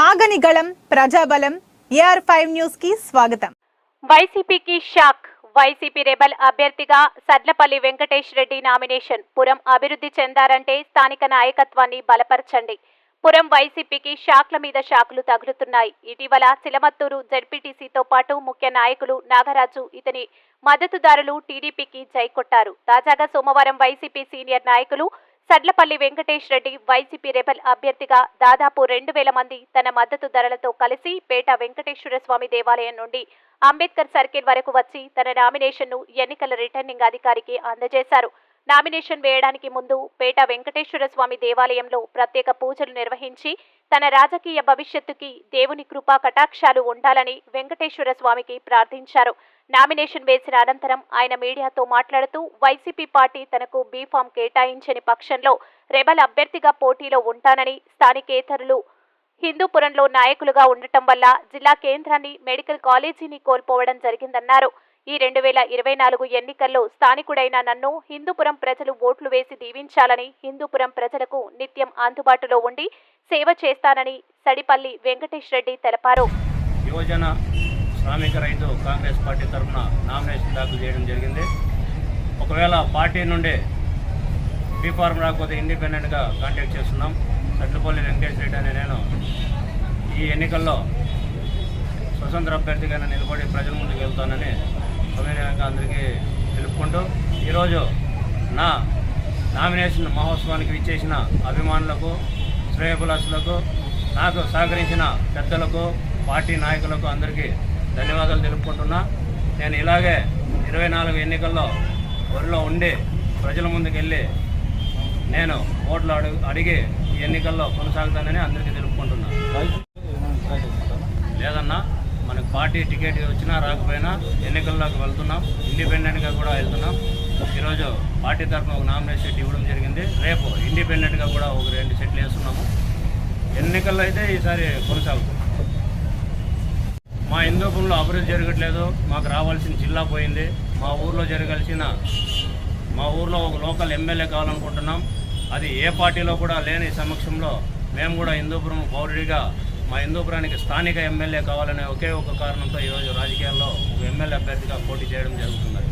ఆగని గళం ప్రజాబలం AR five న్యూస్కి స్వాగతం. వైసీపీకి షాక్. వైసీపీ రెబల్ అభ్యర్థిగా సడ్లపల్లి వెంకటేష్ రెడ్డి నామినేషన్. పురం అభివృద్ధి చెందారంటే స్థానిక నాయకత్వాన్ని బలపరచండి. పురం వైసీపీకి షాక్ల మీద షాకులు తగులుతున్నాయి. ఇటీవల సిలమత్తూరు జడ్పీటీసీతో పాటు ముఖ్య నాయకులు నాగరాజు ఇతని మద్దతుదారులు టీడీపీకి జై కొట్టారు తాజాగా సోమవారం వైసీపీ సీనియర్ నాయకులు సడ్లపల్లి వెంకటేష్ రెడ్డి వైసీపీ రెబల్ అభ్యర్థిగా దాదాపు రెండు వేల మంది తన మద్దతు ధరలతో కలిసి పేట వెంకటేశ్వర స్వామి దేవాలయం నుండి అంబేద్కర్ సర్కిల్ వరకు వచ్చి తన నామినేషన్ను ఎన్నికల రిటర్నింగ్ అధికారికి అందజేశారు. నామినేషన్ వేయడానికి ముందు పేట వెంకటేశ్వర స్వామి దేవాలయంలో ప్రత్యేక పూజలు నిర్వహించి తన రాజకీయ భవిష్యత్తుకి దేవుని కృపా కటాక్షాలు ఉండాలని వెంకటేశ్వర స్వామికి ప్రార్థించారు. నామినేషన్ వేసిన అనంతరం ఆయన మీడియాతో మాట్లాడుతూ వైసీపీ పార్టీ తనకు బీఫామ్ కేటాయించని పక్షంలో రెబల్ అభ్యర్థిగా పోటీలో ఉంటానని స్థానికేతరులు హిందూపురంలో నాయకులుగా ఉండటం వల్ల జిల్లా కేంద్రాన్ని మెడికల్ కాలేజీని కోల్పోవడం జరిగిందన్నారు. ఈ రెండు వేల ఇరవై నాలుగు ఎన్నికల్లో స్థానికుడైన నన్ను హిందూపురం ప్రజలు ఓట్లు వేసి దీవించాలని హిందూపురం ప్రజలకు నిత్యం అందుబాటులో ఉండి సేవ చేస్తానని సడిపల్లి వెంకటేష్ రెడ్డి తెలిపారు. యువజన శ్రామిక రైతు కాంగ్రెస్ పార్టీ తరఫున నామినేషన్ దాఖలు చేయడం జరిగింది. ఒకవేళ పార్టీ నుండి బీఫార్మ్ రాకపోతే ఇండిపెండెంట్గా కాంటాక్ట్ చేస్తున్నాం. సట్లపల్లి వెంకటేష్ రెడ్డి అనే నేను ఈ ఎన్నికల్లో స్వతంత్ర అభ్యర్థిగా నిలబడి ప్రజల ముందుకు వెళ్తానని సవినయంగా అందరికీ తెలుపుకుంటూ ఈరోజు నా నామినేషన్ మహోత్సవానికి విచ్చేసిన అభిమానులకు శ్రేయబులాసులకు నాకు సహకరించిన పెద్దలకు పార్టీ నాయకులకు అందరికీ ధన్యవాదాలు తెలుపుకుంటున్నా. నేను ఇలాగే ఇరవై నాలుగు ఎన్నికల్లో ఊరిలో ఉండి ప్రజల ముందుకు వెళ్ళి నేను ఓట్లు అడిగి ఈ ఎన్నికల్లో కొనసాగుతానని అందరికీ తెలుపుకుంటున్నాను పార్టీ టికెట్ వచ్చినా రాకపోయినా ఎన్నికల్లోకి వెళ్తున్నాం. ఇండిపెండెంట్గా కూడా వెళ్తున్నాం. ఈరోజు పార్టీ తరఫున ఒక నామినేషన్ షీట్ ఇవ్వడం జరిగింది. రేపు ఇండిపెండెంట్గా కూడా ఒక రెండు సెట్లు వేస్తున్నాము. ఎన్నికల్లో అయితే ఈసారి కొనసాగుతుంది మా హిందూపురంలో అభివృద్ధి జరగట్లేదు. మాకు రావాల్సిన జిల్లా పోయింది. మా ఊర్లో జరగాల్సిన మా ఊర్లో ఒక లోకల్ ఎమ్మెల్యే కావాలనుకుంటున్నాం. అది ఏ పార్టీలో కూడా లేని సమక్షంలో మేము కూడా హిందూపురం పౌరుడిగా మా హిందూపురానికి స్థానిక ఎమ్మెల్యే కావాలనే ఒకే ఒక కారణంతో ఈరోజు రాజకీయాల్లో ఒక ఎమ్మెల్యే అభ్యర్థిగా పోటీ చేయడం జరుగుతున్నది.